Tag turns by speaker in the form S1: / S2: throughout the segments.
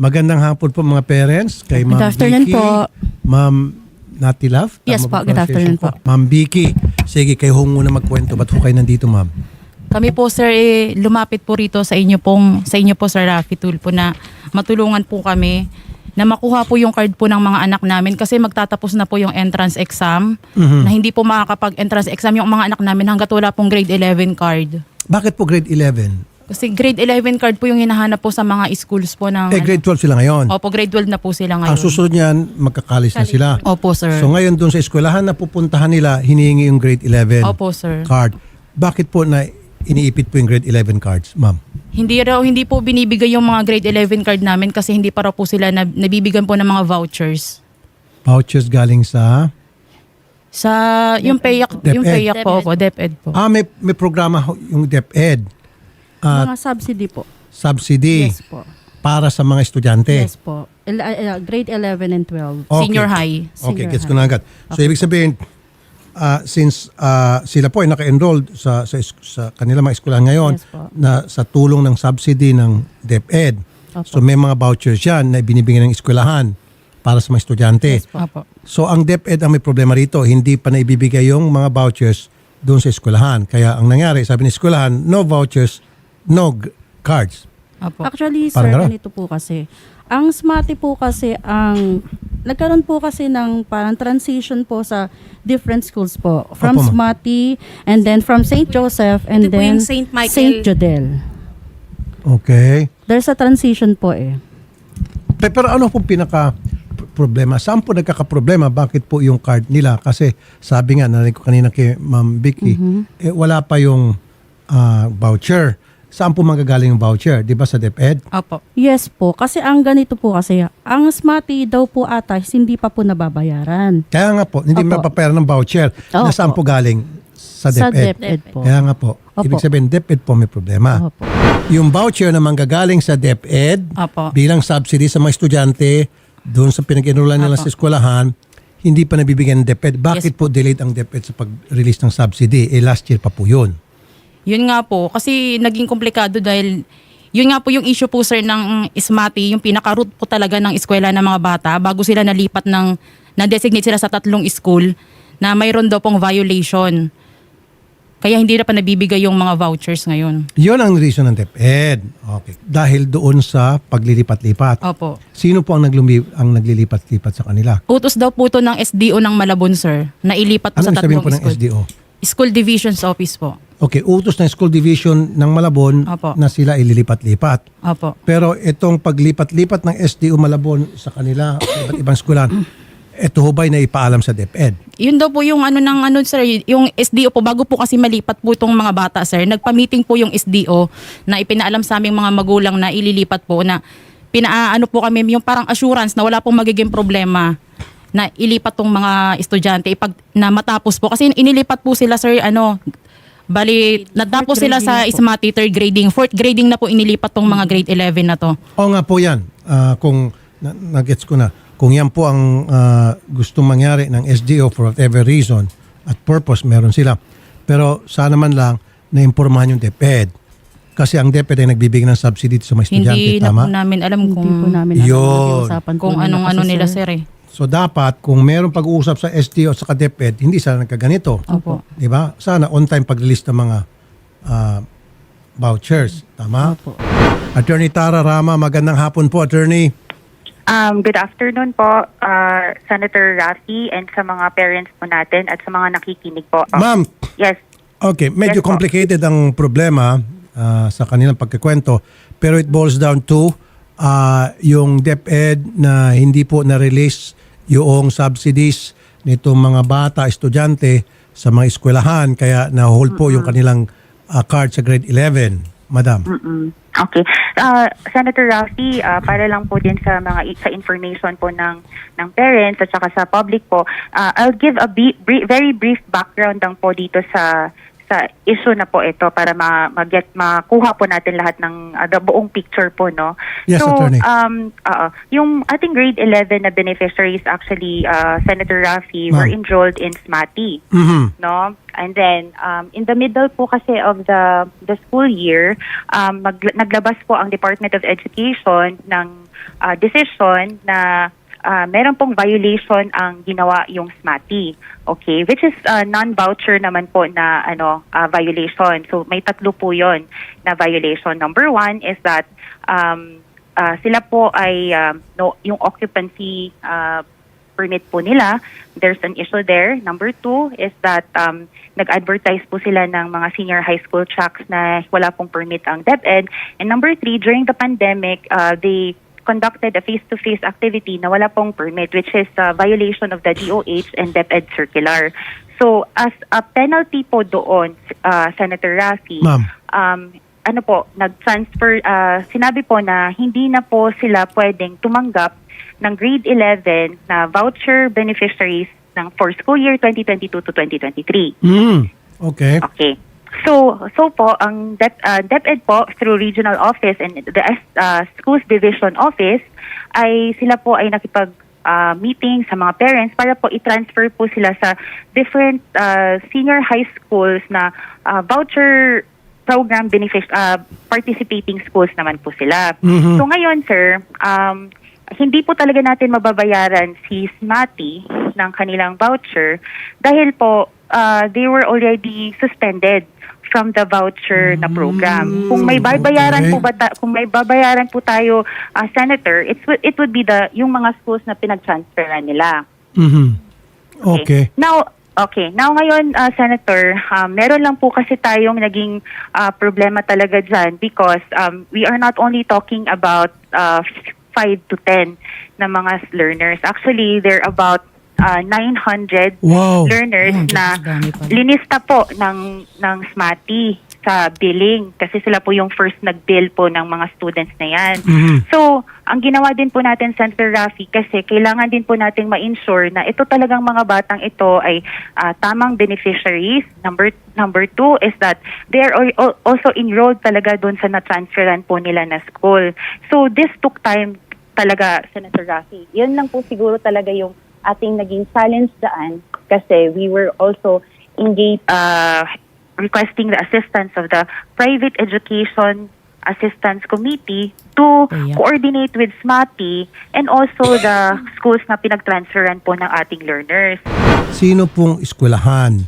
S1: Magandang hapon po mga parents. Kay
S2: Good
S1: Ma'am
S2: afternoon
S1: Vicky,
S2: po.
S1: Ma'am Natilaf.
S2: Yes po, good afternoon po.
S1: Ma'am Vicky, sige kayo ho muna magkwento. Ba't ho kayo nandito ma'am?
S3: Kami po sir eh, lumapit po rito sa inyo pong sa inyo po Sir Rafi Tulpo na matulungan po kami na makuha po yung card po ng mga anak namin kasi magtatapos na po yung entrance exam
S1: Mhm.
S3: na hindi po makakapag-entrance exam yung mga anak namin hanggat wala pong grade 11 card.
S1: Bakit po grade 11?
S3: Kasi grade 11 card po yung hinahanap po sa mga schools po ng
S1: Eh grade 12 sila ngayon.
S3: ano. Opo, grade 12 na po sila ngayon.
S1: Ang susunod niyan, magkakalis na sila.
S3: Opo, sir.
S1: So ngayon doon sa eskwelahan na pupuntahan nila, hinihingi yung grade 11
S3: Opo, sir.
S1: card. Bakit po na iniipit po yung grade 11 cards, ma'am?
S3: Hindi raw hindi po binibigay yung mga grade 11 card namin kasi hindi pa raw po sila nab- nabibigyan po ng mga vouchers.
S1: Vouchers galing sa...
S3: Sa yung payak yung
S1: DepEd.
S3: payak po po, DepEd po.
S1: Ah, may, may programa ho- yung DepEd. At
S2: Mga subsidy po.
S1: subsidy
S2: Yes po.
S1: para sa mga estudyante.
S2: Yes po. El- uh, grade 11 and 12.
S1: Okay.
S3: Senior high.
S1: Okay,
S2: Senior
S1: gets ko
S2: high.
S1: na agad. So, ibig sabihin, ah, since ah, sila po ay naka-enrolled sa, sa, sa kanila mga eskwelahan ngayon
S2: Yes po.
S1: na sa tulong ng subsidy ng DepEd.
S2: Opo.
S1: So, may mga vouchers yan na binibigyan ng eskwelahan para sa mga estudyante.
S2: Yes po.
S3: Opo.
S1: So, ang DepEd ang may problema rito. Hindi pa naibibigay yung mga vouchers doon sa eskwelahan. Kaya ang nangyari, sabi ng eskwelahan, no vouchers, no g- cards.
S3: Opo.
S2: Actually, sir,
S1: Parang
S2: ganito po kasi. Ang SMATI po kasi ang nagkaroon po kasi ng parang transition po sa different schools po. From
S1: Opo, ma'am.
S2: SMATI and then from St. Joseph and
S4: Ito po
S2: then
S4: yung St. Michael.
S2: St. Jodel.
S1: Okay.
S2: There's a transition po eh.
S1: Pe- Pero ano pong pinaka problema? Saan po nagkakaproblema? Bakit po yung card nila? Kasi sabi nga, narinig ko kanina kay Ma'am Vicky, eh, wala pa yung ah, voucher. Saan po manggagaling yung voucher? Di ba sa DepEd?
S3: Opo.
S2: Yes po. Kasi ang ganito po kasi, ang SMATI daw po ata hindi pa po nababayaran.
S1: Kaya nga po, hindi
S2: Opo.
S1: mapapera ng voucher. Na
S2: Opo.
S1: saan po galing? Sa
S2: Sa
S1: DepEd.
S2: DepEd po.
S1: Kaya nga po.
S2: Opo.
S1: Ibig sabihin, DepEd po may problema.
S2: Opo.
S1: Yung voucher na manggagaling sa DepEd
S3: Opo.
S1: bilang subsidy sa mga estudyante doon sa pinag-enrollan nila
S3: Opo.
S1: sa eskwelahan, hindi pa nabibigyan ng DepEd. Bakit
S3: Yes
S1: po delayed ang DepEd sa pag-release ng subsidy? Eh last year pa po yun.
S3: Yun nga po kasi naging komplikado dahil yun nga po yung issue po sir ng SMATI, yung pinaka-root po talaga ng eskwela ng mga bata bago sila nalipat ng na-designate sila sa tatlong school na mayroon daw pong violation. Kaya hindi na pa nabibigay yung mga vouchers ngayon.
S1: Yun ang reason ng DepEd. Okay. Dahil doon sa paglilipat-lipat.
S3: Opo.
S1: Sino po ang, naglumi, ang naglilipat-lipat sa kanila?
S3: Utos daw po to ng SDO ng Malabon sir na ilipat po
S1: Ano
S3: sa
S1: ang sabihin
S3: tatlong
S1: po ng
S3: school.
S1: SDO?
S3: School Divisions Office po.
S1: Okay, utos ng school division ng Malabon
S3: Opo.
S1: na sila ililipat-lipat.
S3: Opo.
S1: Pero itong paglipat-lipat ng SDO Malabon sa kanila, iba't ibang eskwelahan, ito ho ba'y naipaalam sa DepEd?
S3: Yun daw po yung ano ng ano sir, yung SDO po bago po kasi malipat po itong mga bata sir. Nagpa-meeting po yung SDO na ipinaalam sa aming mga magulang na ililipat po na pinaano po kami yung parang assurance na wala pong magiging problema na ilipat tong mga estudyante pag na matapos po kasi inilipat po sila sir ano bali natapos
S2: Fourth
S3: sila sa
S2: grading na po.
S3: SMATI third grading fourth grading na po inilipat tong mga grade 11 na to
S1: Oo nga po yan. Ah, kung na, nagets ko na, kung yan po ang ah, gustong mangyari ng SDO for whatever reason at purpose, meron sila. Pero sana man lang na-impormahan yung DepEd. Kasi ang DepEd ay nagbibigay ng subsidy sa mga estudyante,
S3: hindi na
S1: tama?
S3: po namin alam
S2: Hindi
S3: kung
S2: po namin alam.
S1: Yun.
S2: Po
S3: kung
S2: nila
S3: anong ano
S2: kasi,
S3: nila
S2: sir
S3: eh
S1: So dapat, kung merong pag-uusap sa at sa DepEd, hindi sana nagkaganito.
S3: Opo.
S1: Di ba? Sana on-time pag-release ng mga ah, vouchers. Tama?
S2: Opo.
S1: Attorney Tara Rama, magandang hapon po, Attorney.
S5: Um, good afternoon po, uh, Senator Rafi and sa mga parents po natin at sa mga nakikinig po. Uh,
S1: Ma'am,
S5: Yes.
S1: Okay, medyo
S5: Yes po.
S1: complicated ang problema ah, sa kanilang pagkikwento. Pero it boils down to ah, yung DepEd na hindi po na-release yung subsidies nitong mga bata, estudyante sa mga eskwelahan. Kaya na-hold po yung kanilang ah, card sa grade 11. Madam.
S5: Mm-mm. Okay. Uh, Senator Rafi, uh, para lang po din sa mga sa information po ng ng parents at saka sa public po, uh, I'll give a bi- bri- very brief background lang po dito sa sa issue na po ito para ma, mag-get, makuha po natin lahat ng uh, the buong picture po, no?
S1: Yes,
S5: so,
S1: Attorney.
S5: um, oo. yung ating grade 11 na beneficiaries actually, uh, Senator Rafi, were enrolled in SMATI
S1: Mhm.
S5: no? And then um, in the middle po kasi of the the school year, um, mag, naglabas po ang Department of Education ng uh, decision na uh, meron pong violation ang ginawa yung SMATI. Okay, which is uh, non-voucher naman po na ano uh, violation. So may tatlo po 'yon na violation. Number one is that um, uh, sila po ay um, no yung occupancy uh, permit po nila. There's an issue there. Number two is that um, nag-advertise po sila ng mga senior high school tracks na wala pong permit ang DepEd. And number three, during the pandemic, uh, they conducted a face-to-face activity na wala pong permit, which is a violation of the DOH and DepEd circular. So, as a penalty po doon, uh, Senator Rafi, um, ano po, nag-transfer, uh, sinabi po na hindi na po sila pwedeng tumanggap ng grade 11 na voucher beneficiaries ng for school year 2022 to 2023.
S1: Mm. Okay.
S5: Okay. So, so po, ang Dep, uh, DepEd po through regional office and the uh, schools division office ay sila po ay nakipag uh, meeting sa mga parents para po i-transfer po sila sa different uh, senior high schools na uh, voucher program benefic uh, participating schools naman po sila.
S1: Mhm.
S5: So ngayon sir, um, hindi po talaga natin mababayaran si SMATI ng kanilang voucher dahil po uh, they were already suspended from the voucher na program. Kung may babayaran
S1: okay.
S5: po ba ta- kung may babayaran po tayo uh, senator, it would it would be the yung mga schools na pinag-transferan nila.
S1: Mhm. Okay.
S5: Now, okay. Now ngayon, uh, Senator, um, meron lang po kasi tayong naging uh, problema talaga dyan because um, we are not only talking about uh, 5 to 10 na mga learners. Actually, they're about uh, 900
S1: Wow.
S5: learners
S3: Oh,
S5: na
S3: Diyos, dami pala.
S5: linista po ng, ng SMATI sa billing kasi sila po yung first nag-bill po ng mga students na yan.
S1: Mhm.
S5: So, ang ginawa din po natin, Senator Rafi, kasi kailangan din po nating ma-ensure na ito talagang mga batang ito ay ah, tamang beneficiaries. Number number two is that they are al- al- also enrolled talaga doon sa na-transferan po nila na school. So, this took time talaga, Senator Rafi. Yun lang po siguro talaga yung ating naging challenge daan kasi we were also engaged uh, requesting the assistance of the Private Education Assistance Committee to
S3: Kaya.
S5: coordinate with SMATI and also the schools na pinag-transferan po ng ating learners.
S1: Sino pong eskwelahan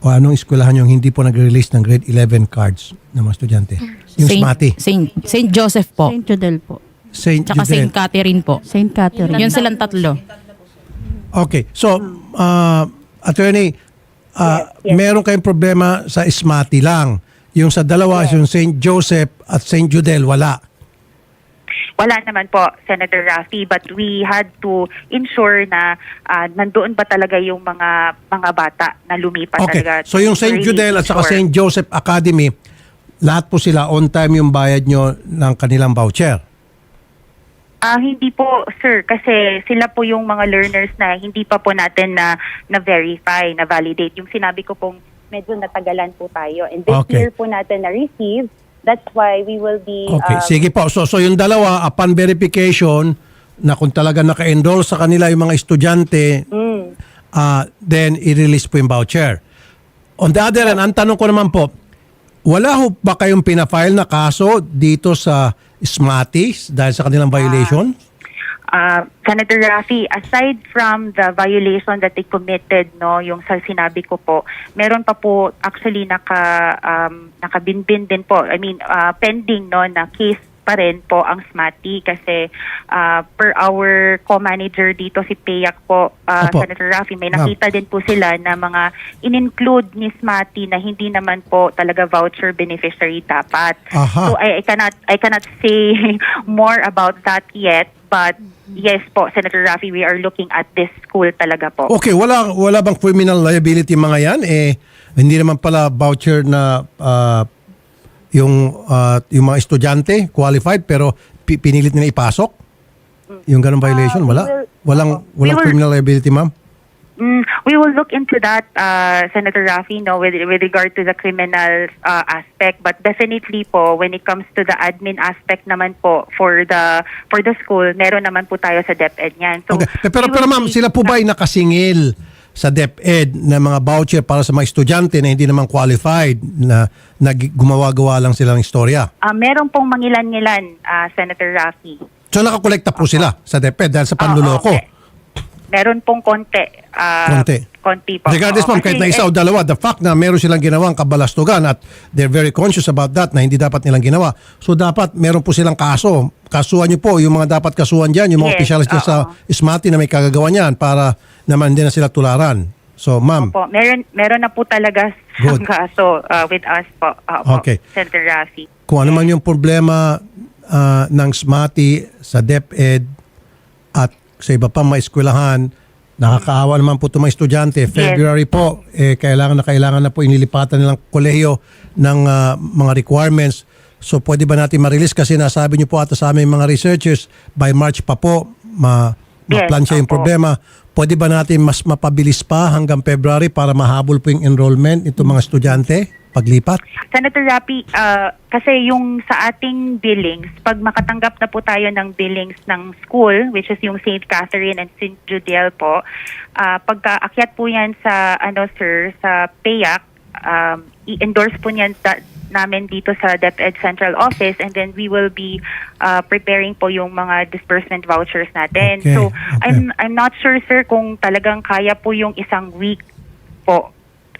S1: o anong eskwelahan yung hindi po nag-release ng grade 11 cards ng mga estudyante? Yung
S3: Saint,
S1: SMATI.
S3: Saint, Saint Joseph po.
S2: St. Jodel po.
S1: St.
S3: Tsaka
S1: Judel.
S3: Saint Catherine po.
S2: St. Catherine.
S3: Yun silang tatlo.
S1: Okay. So, uh, attorney, uh,
S5: Yes, yes.
S1: meron kayong problema sa SMATI lang. Yung sa dalawa, yung St. Joseph at St. Judel, wala.
S5: Wala naman po, Senator Rafi, but we had to ensure na ah, nandoon ba talaga yung mga mga bata na lumipat
S1: Okay.
S5: talaga.
S1: So yung St.
S5: Really
S1: Judel at saka
S5: ensure.
S1: St. Joseph Academy, lahat po sila on time yung bayad nyo ng kanilang voucher.
S5: Ah, hindi po, sir, kasi sila po yung mga learners na hindi pa po natin na na-verify, na-validate. Yung sinabi ko pong medyo natagalan po tayo. And this
S1: Okay.
S5: year po natin na-receive. That's why we will be...
S1: Okay,
S5: um,
S1: sige po. So, so yung dalawa, upon verification, na kung talaga naka-enroll sa kanila yung mga estudyante,
S5: mm,
S1: ah, then i-release po yung voucher. On the other hand, ang tanong ko naman po, wala ho ba kayong pinafile na kaso dito sa SMATIS dahil sa kanilang violation?
S5: uh, Senator Rafi, aside from the violation that they committed, no, yung sa sinabi ko po, meron pa po actually naka um, nakabinbin din po. I mean, uh, pending no na case pa rin po ang SMATI kasi uh, per our co-manager dito si Payak po, uh,
S1: Opo.
S5: Senator Rafi, may
S1: Ma'am.
S5: nakita din po sila na mga in-include ni SMATI na hindi naman po talaga voucher beneficiary dapat.
S1: Aha.
S5: So I, I cannot I cannot say more about that yet, but yes po, Senator Rafi, we are looking at this school talaga po.
S1: Okay, wala wala bang criminal liability mga yan? Eh, hindi naman pala voucher na ah, yung ah, yung mga estudyante qualified pero pi- pinilit nila ipasok? Yung ganong violation, wala?
S5: will-
S1: Walang walang
S5: will-
S1: criminal liability, ma'am?
S5: Mm, we will look into that, uh, Senator Rafi, no, with, with regard to the criminal uh, aspect. But definitely po, when it comes to the admin aspect naman po for the for the school, meron naman po tayo sa DepEd niyan. So,
S1: Okay. Pero, pero ma'am, sila po ba ay nakasingil sa DepEd na mga voucher para sa mga estudyante na hindi naman qualified na, na gumawa-gawa lang sila ng istorya?
S5: Ah, meron pong mangilan-ngilan, ah, Senator Rafi.
S1: So nakakolekta po sila sa DepEd dahil sa panluloko.
S5: Oo, okay. Meron pong konti. ah,
S1: Konti.
S5: Konti po.
S1: Regardless
S5: Oo,
S1: ma'am, kahit
S5: kasi,
S1: na isa o
S5: eh,
S1: dalawa, the fact na meron silang ginawang kabalastugan at they're very conscious about that na hindi dapat nilang ginawa. So dapat meron po silang kaso. Kasuhan niyo po yung mga dapat kasuhan dyan, yung mga
S5: Yes,
S1: opisyalis dyan sa
S5: oo.
S1: SMATI na may kagagawa niyan para naman din na sila tularan. So ma'am,
S5: po, meron, meron na po talaga
S1: Good.
S5: kaso ah, with us po, ah, po,
S1: Okay.
S5: Senator Rafi.
S1: kung ano man yung problema ah, ng SMATI sa DepEd at sa iba pang mga eskwelahan, nakakaawa naman po itong mga estudyante. February po, eh, kailangan na kailangan na po inilipatan nilang kolehiyo ng ah, mga requirements. So pwede ba natin ma-release kasi nasabi niyo po ata sa aming mga researchers by March pa po ma
S5: Yes,
S1: ma-plansya yung
S5: opo.
S1: problema. Pwede ba natin mas mapabilis pa hanggang February para mahabol po yung enrollment itong mga estudyante paglipat?
S5: Senator Rapi, ah, kasi yung sa ating billings, pag makatanggap na po tayo ng billings ng school, which is yung St. Catherine and St. Judiel po, ah, pagka-akyat po yan sa, ano sir, sa PAYAC, um, i-endorse po niyan sa, namin dito sa DepEd Central Office and then we will be ah, preparing po yung mga disbursement vouchers natin.
S1: Okay,
S5: So,
S1: okay.
S5: I'm, I'm not sure sir kung talagang kaya po yung isang week po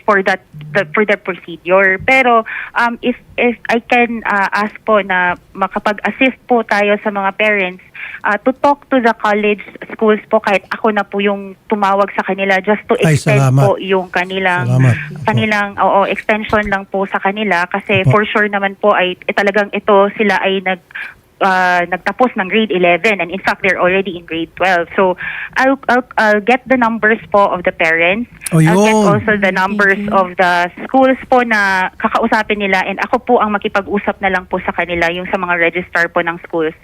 S5: for that the, for the procedure pero um if if I can uh, ask po na makapag-assist po tayo sa mga parents uh, to talk to the college schools po kahit ako na po yung tumawag sa kanila just to
S1: Ay,
S5: extend
S1: salamat.
S5: po yung kanilang
S1: Salamat.
S5: Kanilang oo extension lang po sa kanila kasi
S1: Opo.
S5: for sure naman po ay eh, talagang ito sila ay nag uh, nagtapos ng grade 11 and in fact they're already in grade 12 so I'll, I'll, I'll get the numbers po of the parents
S1: Oh,
S5: I'll get also the numbers of the schools po na kakausapin nila and ako po ang makipag-usap na lang po sa kanila yung sa mga registrar po ng schools.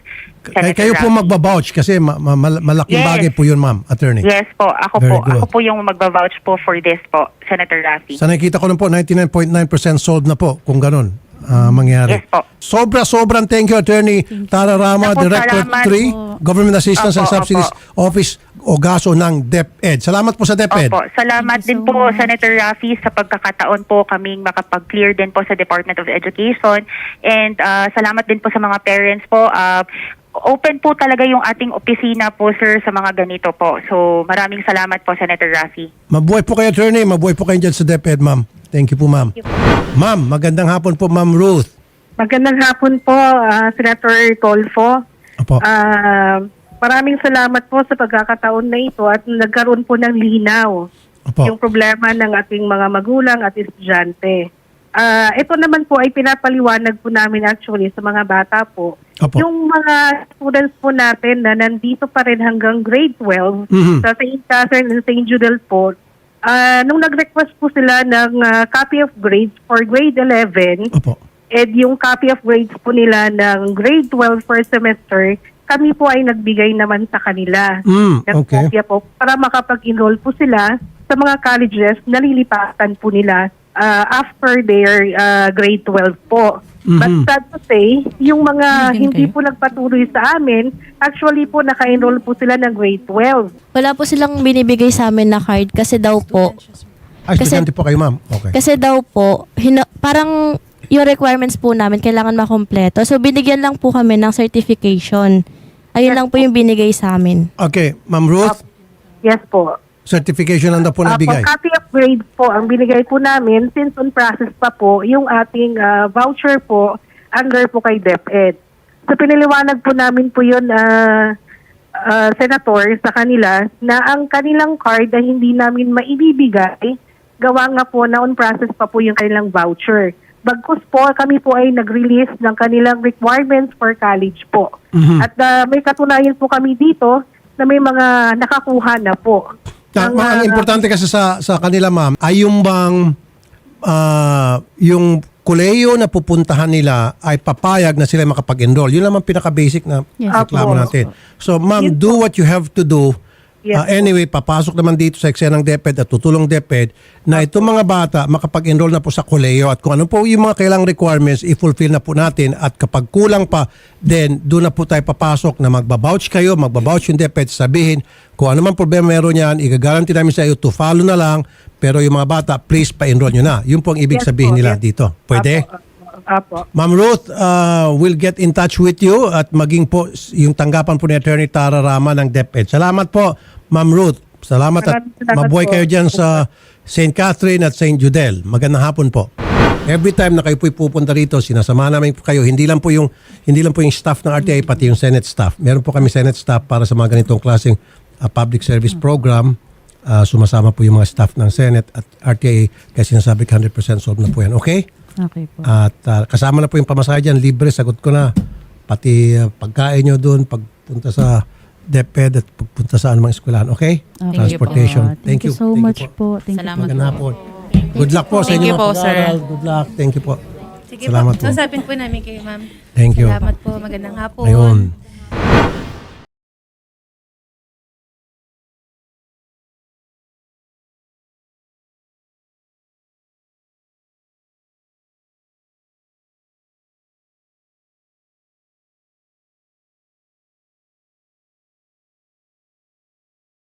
S5: Senator
S1: kayo po magbabouch kasi ma- ma- mal- malaking
S5: Yes.
S1: bagay po yun ma'am, attorney.
S5: Yes po, ako
S1: Very
S5: po.
S1: good.
S5: Ako po yung magba-vouch po for this po, Senator Rafi.
S1: Sa nakikita ko lang po, 99.9% sold na po kung ganun ah, mangyari.
S5: Yes po.
S1: Sobra, sobrang thank you, Attorney Tara Rama,
S5: Ako,
S1: Director
S5: salamat
S1: 3, Government Assistance and
S5: Opo,
S1: Subsidies Office Ogaso ng DepEd. Salamat po sa DepEd.
S5: Opo, salamat din po
S2: much.
S5: Senator Rafi sa pagkakataon po kaming makapag-clear din po sa Department of Education and ah, salamat din po sa mga parents po. Ah, open po talaga yung ating opisina po sir sa mga ganito po. So maraming salamat po Senator Rafi.
S1: Mabuhay po kayo, Attorney. Mabuhay po kayo dyan sa DepEd, ma'am. Thank you po, ma'am. Ma'am, magandang hapon po, Ma'am Ruth.
S4: Magandang hapon po, ah, Senator Tolfo.
S1: Opo.
S4: Ah, maraming salamat po sa pagkakataon na ito at nagkaroon po ng linaw
S1: Opo.
S4: yung problema ng ating mga magulang at estudyante. Ah, ito naman po ay pinapaliwanag po namin actually sa mga bata po.
S1: Opo.
S4: Yung mga students po natin na nandito pa rin hanggang grade 12
S1: Mhm.
S4: sa St. Catherine and St. Judel po, ah, nung nag-request po sila ng ah, copy of grades for grade 11,
S1: Opo.
S4: And yung copy of grades po nila ng grade 12 first semester, kami po ay nagbigay naman sa kanila.
S1: Mm,
S4: ng
S1: okay.
S4: kopya po para makapag-enroll po sila sa mga colleges na lilipatan po nila ah, after their ah, grade 12 po. But
S1: Mhm.
S4: sad to say, yung mga
S3: Bigyan
S4: hindi
S3: kayo.
S4: po nagpatuloy sa amin, actually po naka-enroll po sila ng grade 12.
S6: Wala po silang binibigay sa amin na card kasi daw po,
S1: Ay,
S6: Kasi-
S1: po kayo, ma'am. Okay.
S6: kasi daw po, hina- parang yung requirements po namin kailangan makompleto. So binigyan lang po kami ng certification. Ayun lang po yung binigay sa amin.
S1: Okay, Ma'am Ruth,
S4: Yes po.
S1: Certification lang daw po
S4: Apo,
S1: nabigay.
S4: copy of po ang binigay po namin since on process pa po yung ating ah, voucher po under po kay DepEd. So piniliwanag po namin po yun, ah, ah, Senator, sa kanila na ang kanilang card ay hindi namin maibibigay gawa nga po na on process pa po yung kanilang voucher. Bagkus po, kami po ay nag-release ng kanilang requirements for college po.
S1: Mhm.
S4: At ah, may katunayan po kami dito na may mga nakakuha na po.
S1: Ta-
S4: Ng,
S1: ma'am, ang
S4: ah,
S1: importante kasi sa sa kanila, ma'am, ay yung bang ah, yung koleyo na pupuntahan nila ay papayag na sila makapag-enroll. Yun lang ang pinaka-basic na
S2: Yes.
S1: reklamo natin. So, ma'am, do what you have to do
S4: Yes
S1: Ah, anyway, papasok naman dito sa eksena ng DepEd at tutulong DepEd na itong mga bata makapag-enroll na po sa koleyo at kung ano po yung mga kailang requirements, i-fulfill na po natin at kapag kulang pa, then doon na po tayo papasok na magbabouch kayo, magbabouch yung DepEd, sabihin kung ano man problema meron yan, igagaranti namin sa iyo to follow na lang, pero yung mga bata, please pa-enroll nyo na. Yun po ang ibig
S4: Yes
S1: sabihin
S4: po,
S1: nila
S4: yes.
S1: dito. Pwede?
S4: Apo, apo.
S1: Ma'am Ruth, uh, we'll get in touch with you at maging po yung tanggapan po ni Attorney Tara Rama ng DepEd. Salamat po, Ma'am Ruth. Salamat at mabuhay
S4: po.
S1: kayo dyan sa St. Catherine at St. Judel. Magandang hapon po. Every time na kayo po'y pupunta rito, sinasama namin po kayo. Hindi lang po yung hindi lang po yung staff ng RTI pati yung Senate staff. Meron po kami Senate staff para sa mga ganitong klaseng uh, public service program. Uh, sumasama po yung mga staff ng Senate at RTI kasi sinasabi ko 100% solved na po yan. Okay?
S2: Okay po.
S1: At uh, kasama na po yung pamasahe dyan, libre, sagot ko na. Pati uh, pagkain nyo doon, pagpunta sa DepEd at pagpunta sa anumang eskwelahan. Okay?
S2: Okay
S1: Transportation.
S2: po. Thank, you so
S1: Thank you
S2: much
S1: po.
S2: po. Thank you
S3: Salamat
S1: Magandang hapon. Good luck po sa
S3: Thank
S1: inyo
S3: you
S1: mga
S3: po, sir.
S1: pag-aaral. Good luck. Thank you po.
S7: Sige
S1: Salamat
S7: po.
S1: po.
S7: Sasapin po namin kayo, ma'am.
S1: Thank you.
S7: Salamat po. Magandang hapon.
S1: Ayun.